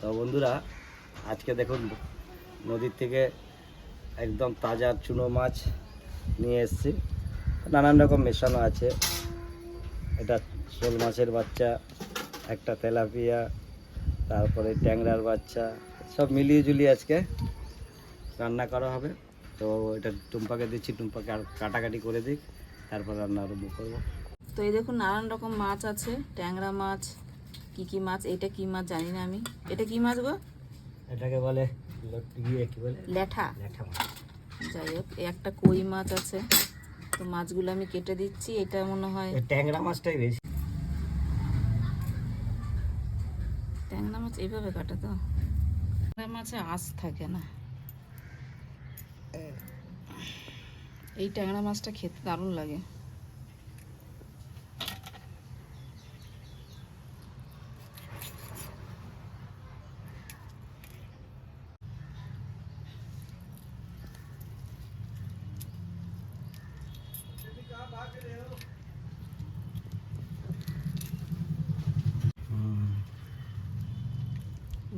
তো বন্ধুরা, আজকে দেখুন নদীর থেকে একদম তাজা চুনো মাছ নিয়ে এসেছি। নানান রকম মেশানো আছে। এটা শোল মাছের বাচ্চা, একটা তেলাপিয়া, তারপরে ট্যাংরার বাচ্চা, সব মিলিয়ে জুলিয়ে আজকে রান্না করা হবে। তো এটা টুম্পাকে দিচ্ছি, টুম্পাকে আর কাটাকাটি করে দিক, তারপর রান্না আরম্ভ করব। তো এই দেখুন, নানান রকম মাছ আছে, ট্যাংরা মাছ কি কি মাছ এটা কি মাছ জানি না আমি। এটা কি মাছ গো? এটাকে বলে কি বলে? ল্যাঠা মাছ। যাই হোক একটা কই মাছ আছে। তো মাছগুলো আমি কেটে দিচ্ছি এটা মনে হয় ট্যাংরা মাছটাই বেশি। ট্যাংরা মাছ এইভাবে কাটে তো? ট্যাংরা মাছে আঁশ থাকে না। এই ট্যাংরা মাছটা খেতে দারুণ লাগে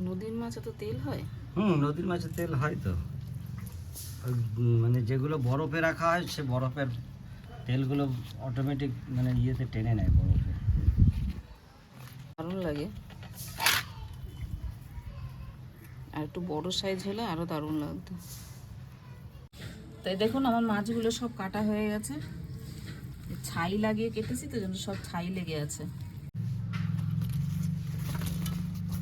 নদীর মাছে তো তেল হয়? হুম নদীর মাছের তেল হয় তো। মানে যেগুলো বরফে রাখা হয় সে বরফের তেলগুলো অটোমেটিক মানে ইয়েতে টেনে নেয় বরফে। দারুণ লাগে। আর একটু বড় সাইজ হলে আরও দারুণ লাগতো। তাই দেখুন আমার মাছগুলো সব কাটা হয়ে গেছে। ছাই লাগিয়ে কেটেছি তো জন্য সব ছাই লেগে আছে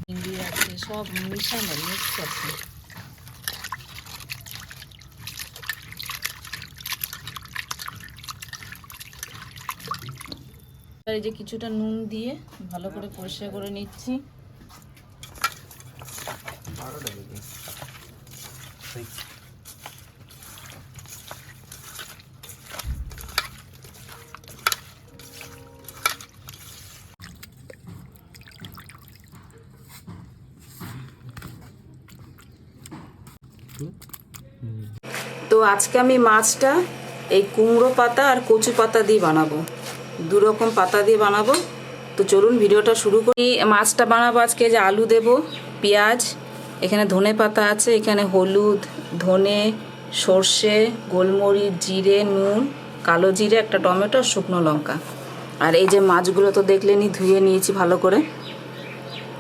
চিংড়ি আছে সব মিশানো মিক্স করছি এবার এই যে কিছুটা নুন দিয়ে ভালো করে পরিষ্কার করে নিচ্ছি। তো আজকে আমি মাছটা এই কুমড়ো পাতা আর কচু পাতা দিয়ে বানাবো। দু রকম পাতা দিয়ে বানাবো। তো চলুন ভিডিওটা শুরু করি। মাছটা বানাবো আজকে যে আলু দেব, পেঁয়াজ, এখানে ধনে পাতা আছে, এখানে হলুদ, ধনে, সর্ষে, গোলমরিচ, জিরে, নুন, কালো জিরে, একটা টমেটো শুকনো লঙ্কা। আর এই যে মাছগুলো তো দেখলেনি ধুয়ে নিয়েছি ভালো করে।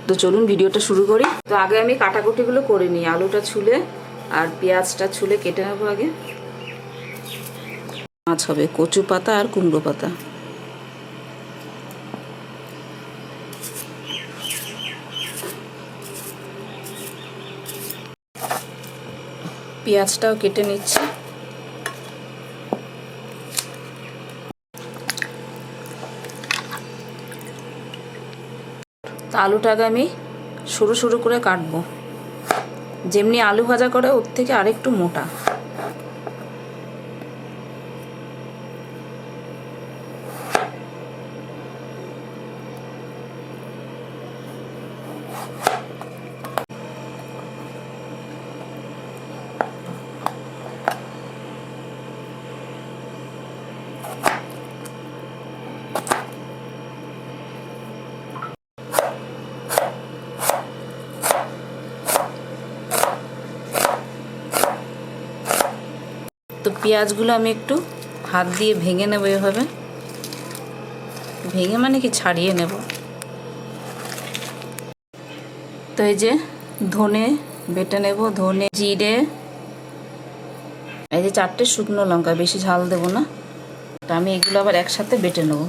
তো চলুন ভিডিওটা শুরু করি। তো আগে আমি কাটাকুটিগুলো করে নিই, আলুটা ছুলে আর পেঁয়াজটা ছুলে কেটে নেব আগে। মাছ হবে কচু পাতা আর কুমড়ো পাতা। পেঁয়াজটাও কেটে নিচ্ছি। আলুটাকে আমি সরু সরু করে কাটবো। যেমনি আলু ভাজা করে ওর থেকে আরেকটু মোটা। তো পেঁয়াজগুলো আমি একটু হাত দিয়ে ভেঙে নেব এভাবে। ভেঙে মানে কি ছাড়িয়ে নেব। তো এই যে ধনে বেটে নেব, ধনে, জিরে। এই যে চারটে শুকনো লঙ্কা, বেশি ঝাল দেবো না। তো আমি এগুলো আবার একসাথে বেটে নেব।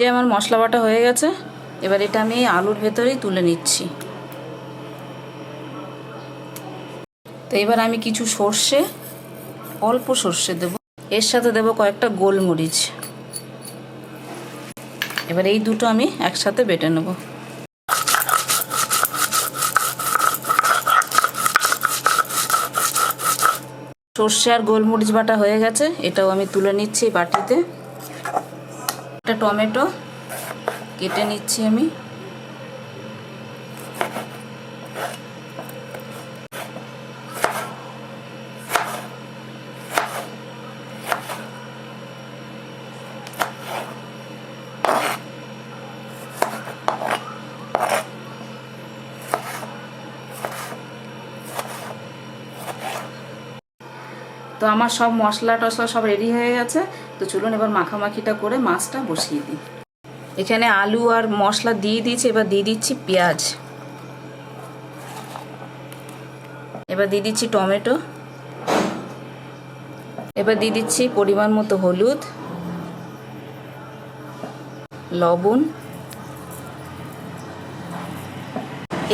যে আমার মশলা বাটা হয়ে গেছে। এবার এটা আমি আলুর ভেতরেই তুলে নিচ্ছি। তো এবার আমি কিছু সর্ষে, অল্প সর্ষে দেব। এর সাথে দেব কয়েকটা গোলমরিচ। এবার এই দুটো আমি একসাথে বেটে নেব। সর্ষে আর গোলমরিচ বাটা হয়ে গেছে। এটাও আমি তুলে নিচ্ছি বাটিতে। একটা টমেটো কেটে নিচ্ছি আমি। তো আমার সব মশলা টশলা সব রেডি হয়ে গেছে। তো চলুন এবার মাখামাখিটা করে মাছটা বসিয়ে দিই। এখানে আলু আর মশলা দিয়ে দিয়েছি, এবার দিয়ে দিচ্ছি পেঁয়াজ। এবার দিয়ে দিচ্ছি টমেটো। এবার দিয়ে দিচ্ছি পরিমাণ মতো হলুদ, লবণ।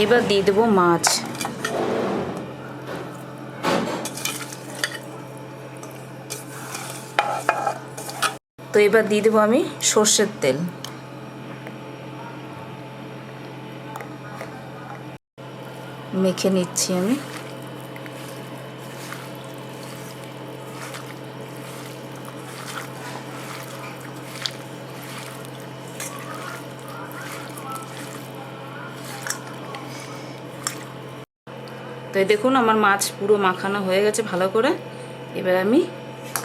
এবার দিয়ে দেবো মাছ। তো এবার দিয়ে দেবো আমি সর্ষের তেল। মেখে নিচ্ছি আমি। তো দেখুন, আমার মাছ পুরো মাখানো হয়ে গেছে ভালো করে। এবার আমি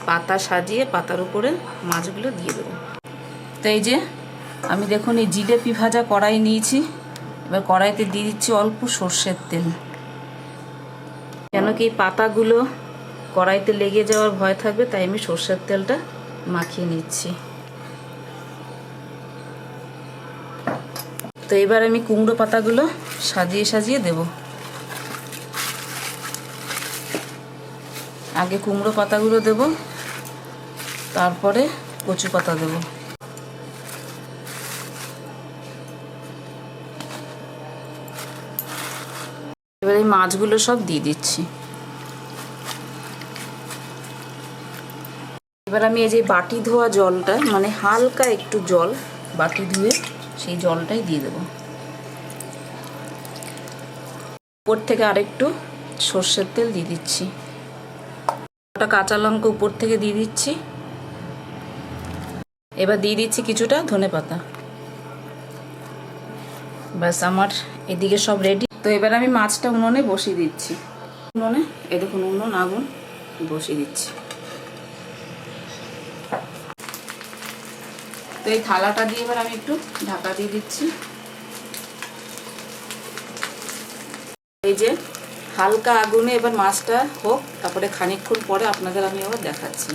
পাতা সাজিয়ে পাতার উপরে মাছগুলো দিয়ে দেবো। তো এই যে, আমি দেখুন এই জিলেপি ভাজা কড়াই নিয়েছি। এবার কড়াইতে দিয়ে দিচ্ছি অল্প সর্ষের তেল। কেন কি পাতাগুলো কড়াইতে লেগে যাওয়ার ভয় থাকবে, তাই আমি সর্ষের তেলটা মাখিয়ে নিচ্ছি। তো এবার আমি কুমড়ো পাতাগুলো সাজিয়ে সাজিয়ে দেবো। আগে কুমড়ো পাতাগুলো দেব। তারপরে কচু পাতা দেব। এবার মাছগুলো সব দিয়ে দিচ্ছি। এবার আমি এই যে বাটি ধোয়া জলটা মানে হালকা একটু জল বাটি ধুয়ে সেই জলটাই দিয়ে দেবো। উপর থেকে আরেকটু সর্ষের তেল দিয়ে দিচ্ছি। একটা কাঁচা লঙ্কা উপর থেকে দিয়ে দিচ্ছি। এবার দিয়ে দিচ্ছি কিছুটা ধনে পাতা। ব্যাস, আমার এদিকে সব রেডি তো এবার আমি মাছটা উনুনে বসিয়ে দিচ্ছি। উনুনে এ দেখুন, উনুন, আগুন, বসিয়ে দিচ্ছি। তো এই থালাটা দিয়ে এবার আমি একটু ঢাকা দিয়ে দিচ্ছি। এই যে হালকা আগুনে এবার মাছটা হোক, তারপরে খানিকক্ষণ পরে আপনাদের আমি আবার দেখাচ্ছি।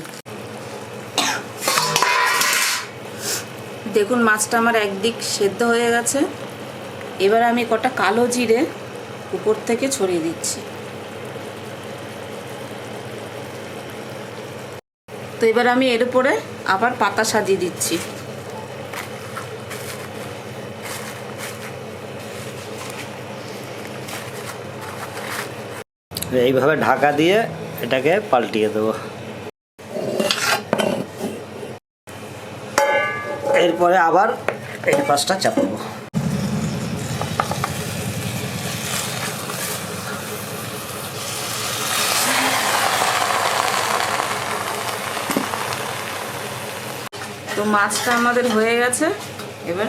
দেখুন, মাছটা আমার একদিক সেদ্ধ হয়ে গেছে। এবার আমি কটা কালো জিরে উপর থেকে ছড়িয়ে দিচ্ছি। তো এবার আমি এর উপরে আবার পাতা সাজিয়ে দিচ্ছি। এইভাবে ঢাকা দিয়ে এটাকে পাল্টিয়ে দেবো। এরপরে আবার এই পাশটা চাপাবো। তো মাছটা আমাদের হয়ে গেছে, এবার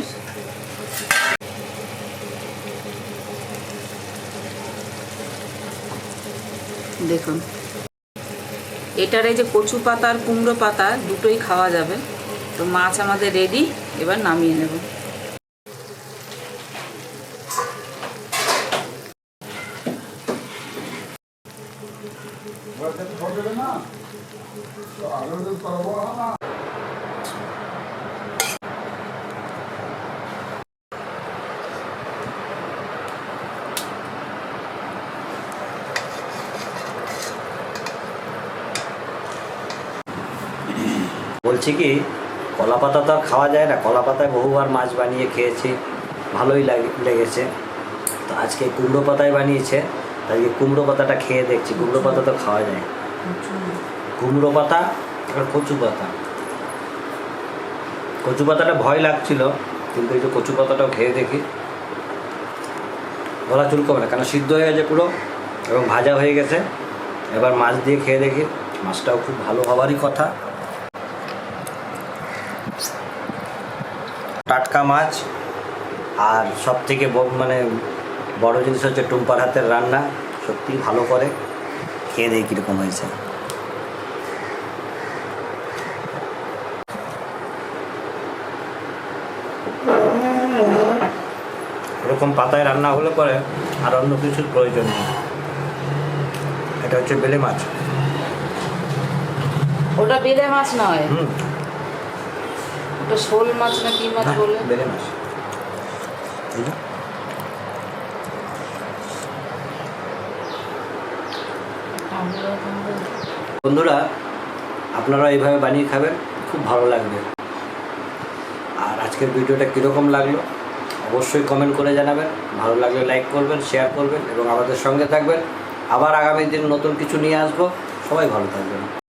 দেখুন। এটার এই যে কচু পাতা আর কুমড়ো পাতা দুটোই খাওয়া যাবে। তো মাছ আমাদের রেডি এবার নামিয়ে নেব। বলছি কি কলা পাতা তো আর খাওয়া যায় না। কলা পাতায় বহুবার মাছ বানিয়ে খেয়েছি। ভালোই লাগে, লেগেছে। তো আজকে কুমড়ো পাতায় বানিয়েছে। তাই কুমড়ো পাতাটা খেয়ে দেখছি। কুমড়ো পাতা তো খাওয়া যায়। কুমড়ো পাতা আর কচু পাতা। কচু পাতাটা ভয় লাগছিল, কিন্তু এই যে কচু পাতাটাও খেয়ে দেখি। গলা চুল চুলকবে না, কেন সিদ্ধ হয়ে গেছে পুরো এবং ভাজা হয়ে গেছে। এবার মাছ দিয়ে খেয়ে দেখি। মাছটাও খুব ভালো হওয়ারই কথা। টাটকা মাছ আর সব থেকে মানে বড় জিনিস হচ্ছে টুম্পার হাতের রান্না। সত্যি ভালো করে। খেয়ে দেয় কীরকম হয়েছে। এরকম পাতায় রান্না হলে পরে আর অন্য কিছুর প্রয়োজন নেই। এটা হচ্ছে বেলে মাছ। ওটা বেলে মাছ নয়। হুম। ওটা শোল মাছ না কি মাছ বলে? বেলে মাছ। বন্ধুরা আপনারা এইভাবে বানিয়ে খাবেন খুব ভালো লাগবে। আর আজকের ভিডিওটা কীরকম লাগল অবশ্যই কমেন্ট করে জানাবেন। ভালো লাগলে লাইক করবেন শেয়ার করবেন এবং আমাদের সঙ্গে থাকবেন। আবার আগামী দিন নতুন কিছু নিয়ে আসব। সবাই ভালো থাকবেন।